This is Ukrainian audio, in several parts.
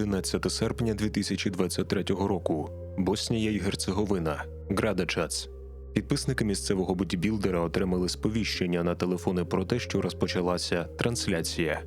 11 серпня 2023 року. Боснія і Герцеговина. Градачац. Підписники місцевого бодібілдера отримали сповіщення на телефони про те, що розпочалася трансляція.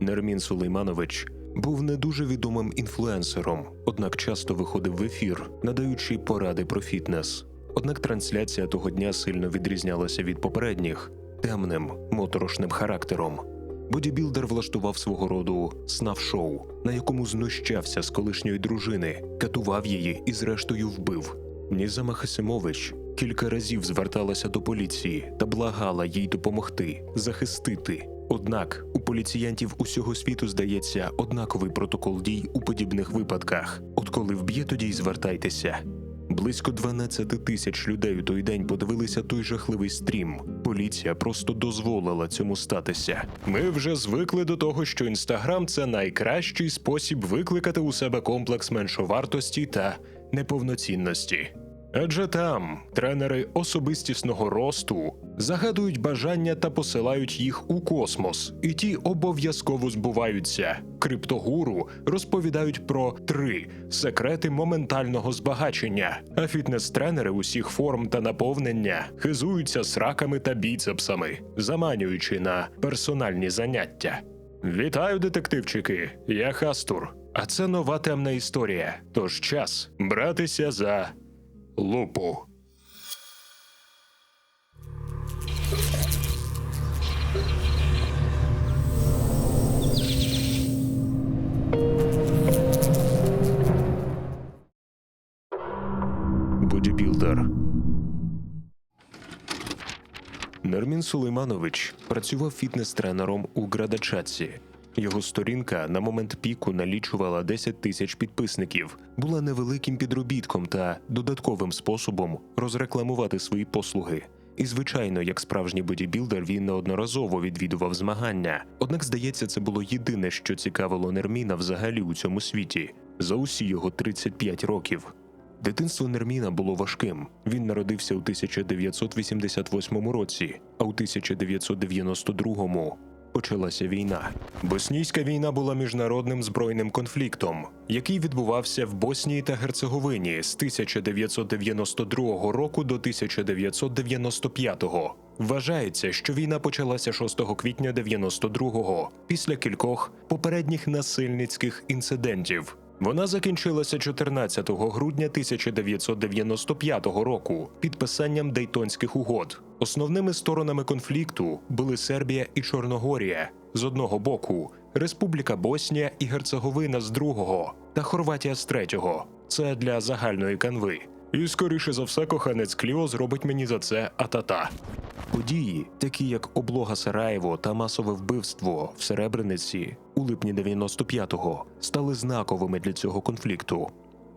Нермін Сулейманович був не дуже відомим інфлюенсером, однак часто виходив в ефір, надаючи поради про фітнес. Однак трансляція того дня сильно відрізнялася від попередніх темним, моторошним характером. Бодібілдер влаштував свого роду снав-шоу, на якому знущався з колишньої дружини, катував її і, зрештою, вбив. Нізама Хасимович кілька разів зверталася до поліції та благала їй допомогти, захистити. Однак у поліціянтів усього світу здається однаковий протокол дій у подібних випадках. От коли вб'є, тоді й звертайтеся. Близько 12 тисяч людей у той день подивилися той жахливий стрім. Поліція просто дозволила цьому статися. Ми вже звикли до того, що інстаграм це найкращий спосіб викликати у себе комплекс меншовартості та неповноцінності. Адже там тренери особистісного росту загадують бажання та посилають їх у космос, і ті обов'язково збуваються. Криптогуру розповідають про три секрети моментального збагачення, а фітнес-тренери усіх форм та наповнення хизуються сраками та біцепсами, заманюючи на персональні заняття. Вітаю, детективчики! Я Хастур. А це нова темна історія. Тож час братися за лупу. Бодібілдер. Нермін Сулейманович працював фітнес-тренером у Градачаці. Його сторінка на момент піку налічувала 10 тисяч підписників, була невеликим підробітком та додатковим способом розрекламувати свої послуги. І, звичайно, як справжній бодібілдер, він неодноразово відвідував змагання. Однак, здається, це було єдине, що цікавило Нерміна взагалі у цьому світі за усі його 35 років. Дитинство Нерміна було важким. Він народився у 1988 році, а у 1992 почалася війна. Боснійська війна була міжнародним збройним конфліктом, який відбувався в Боснії та Герцеговині з 1992 року до 1995. Вважається, що війна почалася 6 квітня 92-го, після кількох попередніх насильницьких інцидентів. Вона закінчилася 14 грудня 1995 року підписанням Дейтонських угод. Основними сторонами конфлікту були Сербія і Чорногорія з одного боку, Республіка Боснія і Герцеговина з другого та Хорватія з третього. Це для загальної канви. І скоріше за все, коханець Кліо зробить мені за це атата. Події, такі як облога Сараєво та масове вбивство в Серебрениці у липні 95-го, стали знаковими для цього конфлікту.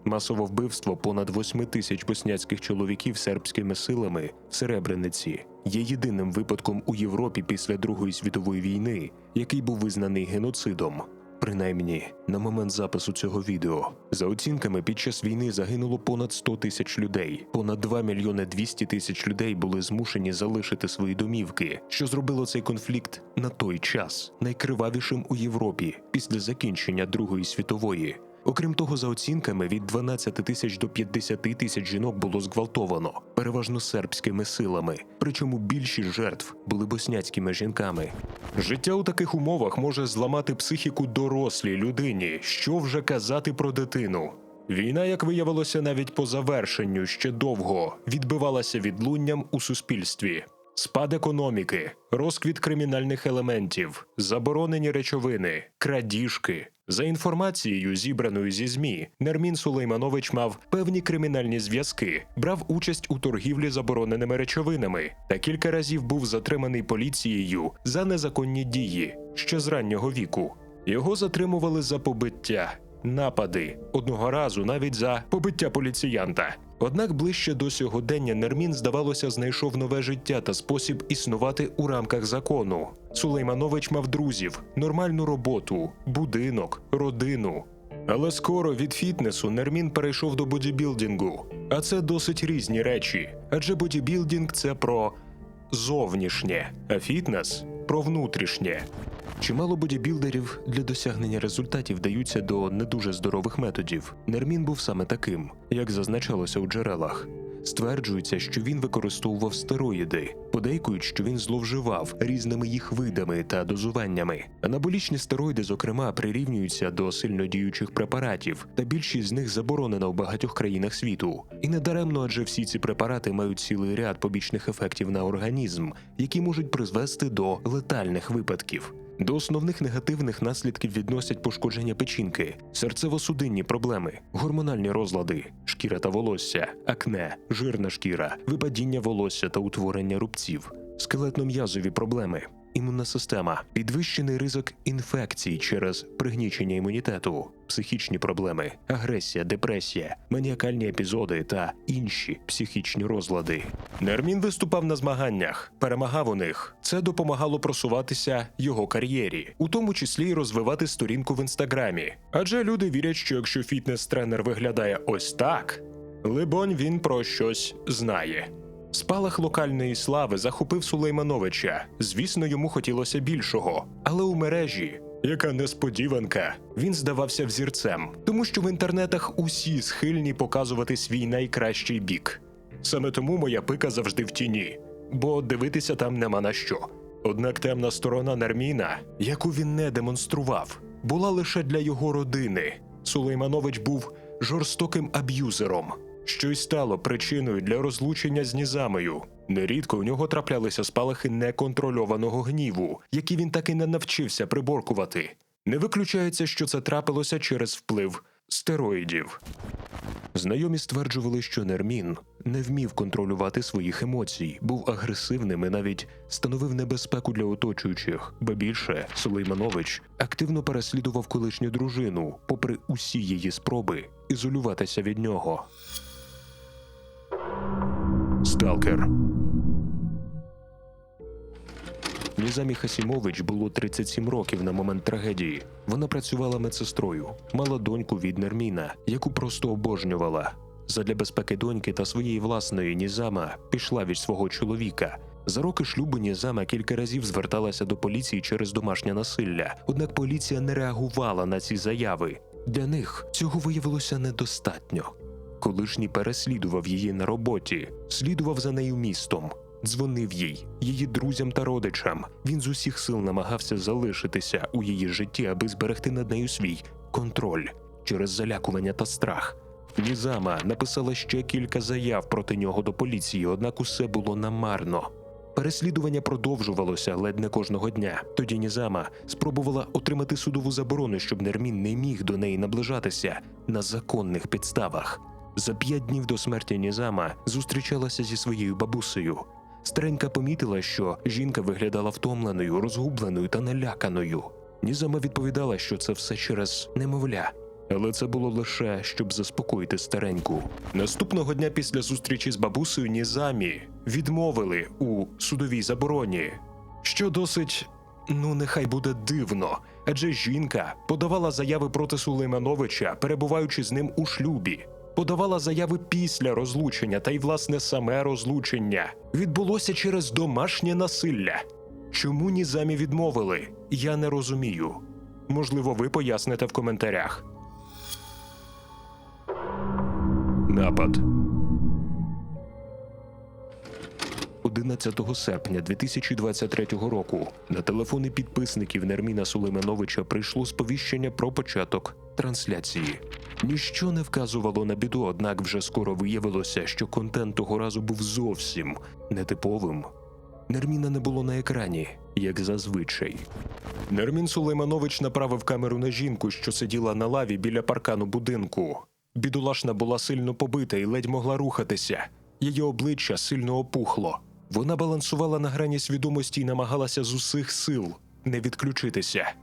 Масове вбивство понад 8 тисяч босняцьких чоловіків сербськими силами в Серебрениці є єдиним випадком у Європі після Другої світової війни, який був визнаний геноцидом. Принаймні, на момент запису цього відео, за оцінками, під час війни загинуло понад 100 тисяч людей. Понад 2 мільйони 200 тисяч людей були змушені залишити свої домівки, що зробило цей конфлікт на той час найкривавішим у Європі після закінчення Другої світової. Окрім того, за оцінками від 12 тисяч до 50 тисяч жінок було зґвалтовано, переважно сербськими силами. Причому більшість жертв були босняцькими жінками. Життя у таких умовах може зламати психіку дорослій людині. Що вже казати про дитину? Війна, як виявилося, навіть по завершенню ще довго відбивалася відлунням у суспільстві. Спад економіки, розквіт кримінальних елементів, заборонені речовини, крадіжки. За інформацією, зібраною зі ЗМІ, Нермін Сулейманович мав певні кримінальні зв'язки, брав участь у торгівлі забороненими речовинами та кілька разів був затриманий поліцією за незаконні дії ще з раннього віку. Його затримували за побиття, напади, одного разу навіть за побиття поліціянта. Однак ближче до сьогодення Нермін, здавалося, знайшов нове життя та спосіб існувати у рамках закону. Сулейманович мав друзів, нормальну роботу, будинок, родину. Але скоро від фітнесу Нермін перейшов до бодібілдингу. А це досить різні речі. Адже бодібілдинг це про зовнішнє, а фітнес про внутрішнє. Чимало бодібілдерів для досягнення результатів даються до не дуже здорових методів. Нермін був саме таким, як зазначалося у джерелах. Стверджується, що він використовував стероїди, подейкують, що він зловживав різними їх видами та дозуваннями. Анаболічні стероїди, зокрема, прирівнюються до сильнодіючих препаратів, та більшість з них заборонена в багатьох країнах світу. І не даремно, адже всі ці препарати мають цілий ряд побічних ефектів на організм, які можуть призвести до летальних випадків. До основних негативних наслідків відносять пошкодження печінки, серцево-судинні проблеми, гормональні розлади, шкіра та волосся, акне, жирна шкіра, випадіння волосся та утворення рубців, скелетно-м'язові проблеми. Імунна система, підвищений ризик інфекцій через пригнічення імунітету, психічні проблеми, агресія, депресія, маніакальні епізоди та інші психічні розлади. Нермін виступав на змаганнях, перемагав у них. Це допомагало просуватися його кар'єрі, у тому числі й розвивати сторінку в інстаграмі. Адже люди вірять, що якщо фітнес-тренер виглядає ось так, либонь він про щось знає. Спалах локальної слави захопив Сулеймановича. Звісно, йому хотілося більшого. Але у мережі, яка несподіванка, він здавався взірцем, тому що в інтернетах усі схильні показувати свій найкращий бік. Саме тому моя пика завжди в тіні, бо дивитися там нема на що. Однак темна сторона Нерміна, яку він не демонстрував, була лише для його родини. Сулейманович був жорстоким аб'юзером, що й стало причиною для розлучення з Нізамею. Нерідко у нього траплялися спалахи неконтрольованого гніву, які він так і не навчився приборкувати. Не виключається, що це трапилося через вплив стероїдів. Знайомі стверджували, що Нермін не вмів контролювати своїх емоцій, був агресивним і навіть становив небезпеку для оточуючих. Ба більше Сулейманович активно переслідував колишню дружину, попри усі її спроби ізолюватися від нього. Сталкер Нізамі Хасімович було 37 років на момент трагедії. Вона працювала медсестрою, мала доньку від Нерміна, яку просто обожнювала. Задля безпеки доньки та своєї власної Нізама пішла від свого чоловіка. За роки шлюбу Нізама кілька разів зверталася до поліції через домашнє насилля, однак поліція не реагувала на ці заяви. Для них цього виявилося недостатньо. Колишній переслідував її на роботі, слідував за нею містом, дзвонив їй, її друзям та родичам. Він з усіх сил намагався залишитися у її житті, аби зберегти над нею свій контроль через залякування та страх. Нізама написала ще кілька заяв проти нього до поліції, однак усе було намарно. Переслідування продовжувалося ледь не кожного дня. Тоді Нізама спробувала отримати судову заборону, щоб Нермін не міг до неї наближатися на законних підставах. За п'ять днів до смерті Нізама зустрічалася зі своєю бабусею. Старенька помітила, що жінка виглядала втомленою, розгубленою та наляканою. Нізама відповідала, що це все через немовля. Але це було лише щоб заспокоїти стареньку. Наступного дня після зустрічі з бабусею Нізамі відмовили у судовій забороні, що досить, ну нехай буде дивно, адже жінка подавала заяви проти Сулеймановича, перебуваючи з ним у шлюбі. Подавала заяви після розлучення, та й власне саме розлучення відбулося через домашнє насилля. Чому Нізамі відмовили? Я не розумію. Можливо, ви поясните в коментарях. Напад 11 серпня 2023 року на телефони підписників Нерміна Сулеймановича прийшло сповіщення про початок трансляції. Ніщо не вказувало на біду, однак вже скоро виявилося, що контент того разу був зовсім нетиповим. Нерміна не було на екрані, як зазвичай. Нермін Сулейманович направив камеру на жінку, що сиділа на лаві біля паркану будинку. Бідолашна була сильно побита і ледь могла рухатися. Її обличчя сильно опухло. Вона балансувала на грані свідомості і намагалася з усіх сил не відключитися.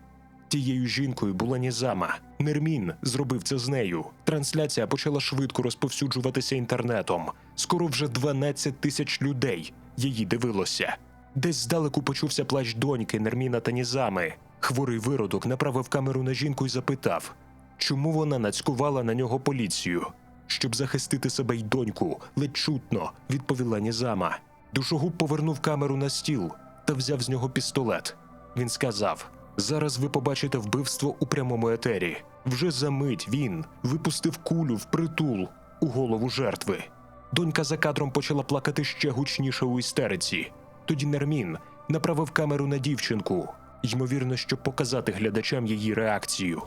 Тією жінкою була Нізама. Нермін зробив це з нею. Трансляція почала швидко розповсюджуватися інтернетом. Скоро вже 12 тисяч людей її дивилося. Десь здалеку почувся плач доньки Нерміна та Нізами. Хворий виродок направив камеру на жінку і запитав, чому вона нацькувала на нього поліцію. Щоб захистити себе й доньку, ледь чутно, відповіла Нізама. Душогуб повернув камеру на стіл та взяв з нього пістолет. Він сказав: Зараз ви побачите вбивство у прямому етері. Вже за мить він випустив кулю в притул у голову жертви. Донька за кадром почала плакати ще гучніше у істериці. Тоді Нермін направив камеру на дівчинку, ймовірно, щоб показати глядачам її реакцію.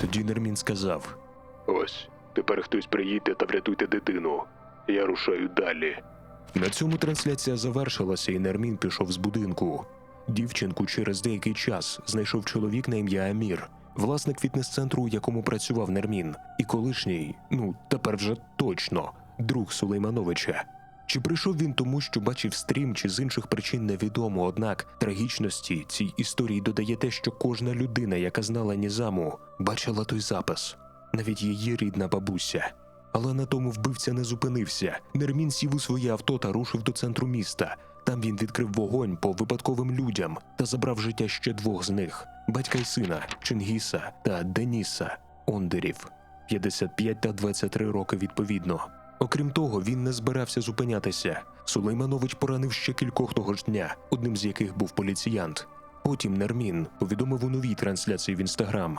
Тоді Нермін сказав: Ось, тепер хтось приїдьте та врятуйте дитину. Я рушаю далі. На цьому трансляція завершилася, і Нермін пішов з будинку. Дівчинку через деякий час знайшов чоловік на ім'я Амір, власник фітнес-центру, у якому працював Нермін, і колишній, ну тепер вже точно, друг Сулеймановича. Чи прийшов він тому, що бачив стрім, чи з інших причин невідомо, однак трагічності цій історії додає те, що кожна людина, яка знала Нізаму, бачила той запис, навіть її рідна бабуся. Але на тому вбивця не зупинився. Нермін сів у своє авто та рушив до центру міста. Там він відкрив вогонь по випадковим людям та забрав життя ще двох з них: батька й сина Чингіса та Деніса Ондерів, 55 та 23 роки відповідно. Окрім того, він не збирався зупинятися. Сулейманович поранив ще кількох того ж дня, одним з яких був поліціянт. Потім Нермін повідомив у новій трансляції в інстаграм.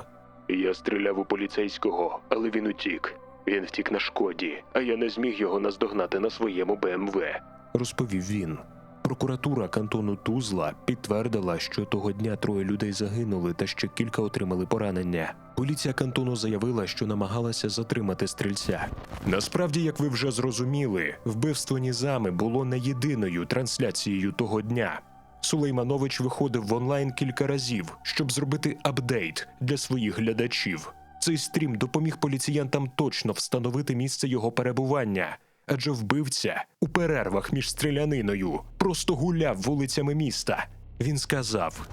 Я стріляв у поліцейського, але він утік. Він втік на шкоді, а я не зміг його наздогнати на своєму БМВ. Розповів він. Прокуратура кантону Тузла підтвердила, що того дня троє людей загинули та ще кілька отримали поранення. Поліція кантону заявила, що намагалася затримати стрільця. Насправді, як ви вже зрозуміли, вбивство Нізами було не єдиною трансляцією того дня. Сулейманович виходив в онлайн кілька разів, щоб зробити апдейт для своїх глядачів. Цей стрім допоміг поліціянтам точно встановити місце його перебування, адже вбивця у перервах між стріляниною просто гуляв вулицями міста. Він сказав: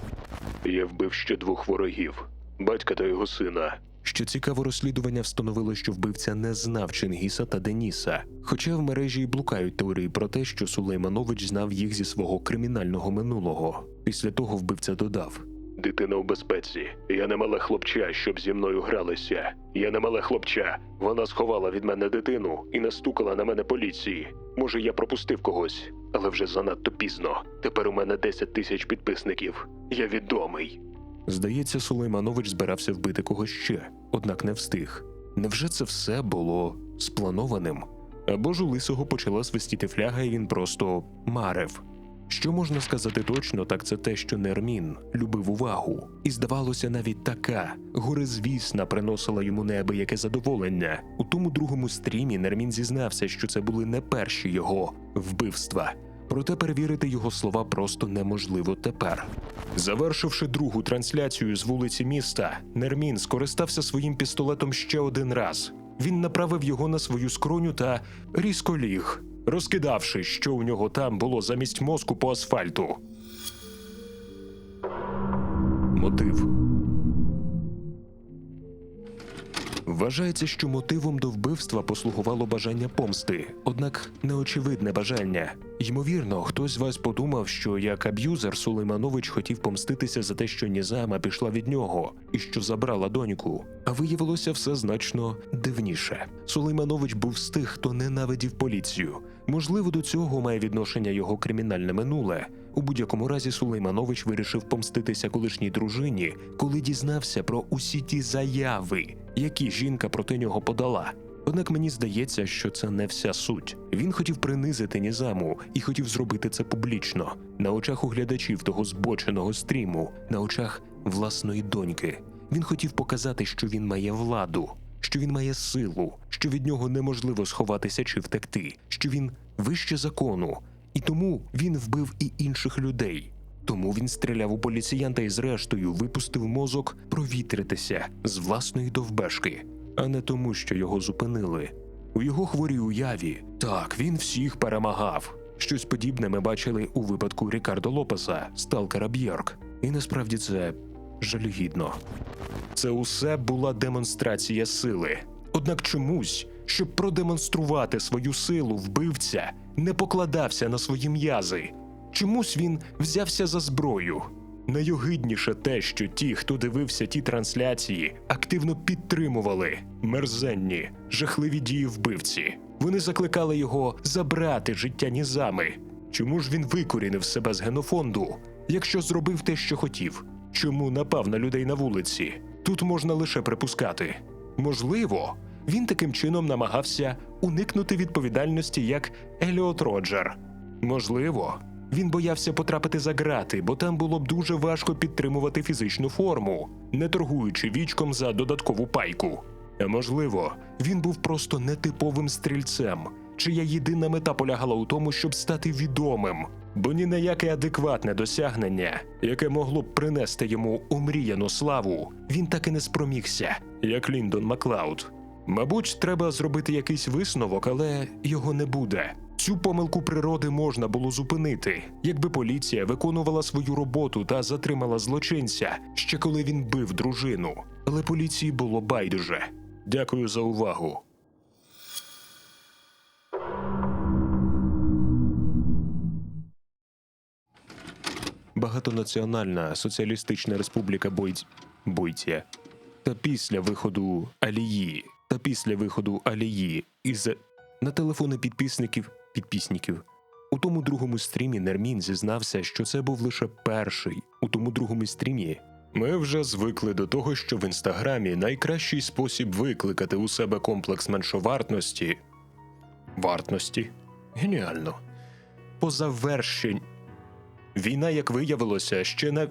Я вбив ще двох ворогів батька та його сина. Що цікаво, розслідування встановило, що вбивця не знав Чингіса та Деніса. Хоча в мережі й блукають теорії про те, що Сулейманович знав їх зі свого кримінального минулого. Після того вбивця додав: Дитина у безпеці. Я не мале хлопча, щоб зі мною гралися. Я не мале хлопча. Вона сховала від мене дитину і настукала на мене поліції. Може, я пропустив когось, але вже занадто пізно. Тепер у мене 10 тисяч підписників. Я відомий. Здається, Сулейманович збирався вбити когось ще, однак не встиг. Невже це все було спланованим? Або ж у лисого почала свистіти фляга, і він просто марив. Що можна сказати точно, так це те, що Нермін любив увагу, і здавалося, навіть така горизвісна приносила йому неабияке задоволення. У тому другому стрімі Нермін зізнався, що це були не перші його вбивства. Проте перевірити його слова просто неможливо тепер. Завершивши другу трансляцію з вулиці міста, Нермін скористався своїм пістолетом ще один раз. Він направив його на свою скроню та різко ліг, розкидавши, що у нього там було замість мозку по асфальту. Мотив Вважається, що мотивом до вбивства послугувало бажання помсти, однак неочевидне бажання. Ймовірно, хтось з вас подумав, що як аб'юзер Сулейманович хотів помститися за те, що Нізама пішла від нього і що забрала доньку. А виявилося все значно дивніше. Сулейманович був з тих, хто ненавидів поліцію. Можливо, до цього має відношення його кримінальне минуле. У будь-якому разі Сулейманович вирішив помститися колишній дружині, коли дізнався про усі ті заяви, які жінка проти нього подала. Однак мені здається, що це не вся суть. Він хотів принизити Нізаму і хотів зробити це публічно, на очах у глядачів того збоченого стріму, на очах власної доньки. Він хотів показати, що він має владу, що він має силу, що від нього неможливо сховатися чи втекти, що він вище закону, і тому він вбив і інших людей. Тому він стріляв у поліціянта і зрештою випустив мозок провітритися з власної довбешки, а не тому, що його зупинили. У його хворій уяві так він всіх перемагав. Щось подібне ми бачили у випадку Рікардо Лопеса, сталкера Б'єрк. І насправді це жалюгідно. Це усе була демонстрація сили. Однак чомусь, щоб продемонструвати свою силу, вбивця не покладався на свої м'язи. Чомусь він взявся за зброю. Найогидніше те, що ті, хто дивився ті трансляції, активно підтримували мерзенні, жахливі дії вбивці. Вони закликали його забрати життя Нізами. Чому ж він викорінив себе з генофонду, якщо зробив те, що хотів? Чому напав на людей на вулиці? Тут можна лише припускати. Можливо, він таким чином намагався уникнути відповідальності як Еліот Роджер. Можливо, він боявся потрапити за ґрати, бо там було б дуже важко підтримувати фізичну форму, не торгуючи вічком за додаткову пайку. Можливо, він був просто нетиповим стрільцем, чия єдина мета полягала у тому, щоб стати відомим, бо ні на яке адекватне досягнення, яке могло б принести йому омріяну славу, він так і не спромігся, як Ліндон Маклауд. Мабуть, треба зробити якийсь висновок, але його не буде. Цю помилку природи можна було зупинити, якби поліція виконувала свою роботу та затримала злочинця ще коли він бив дружину. Але поліції було байдуже. Дякую за увагу. Багатонаціональна соціалістична республіка. Бойція та після виходу Алії, та після виходу Алії із на телефони підписників підписників. У тому другому стрімі Нермін зізнався, що це був лише перший. У тому другому стрімі ми вже звикли до того, що в інстаграмі найкращий спосіб викликати у себе комплекс меншовартності. Вартності? Геніально. По завершень. Війна, як виявилося, ще на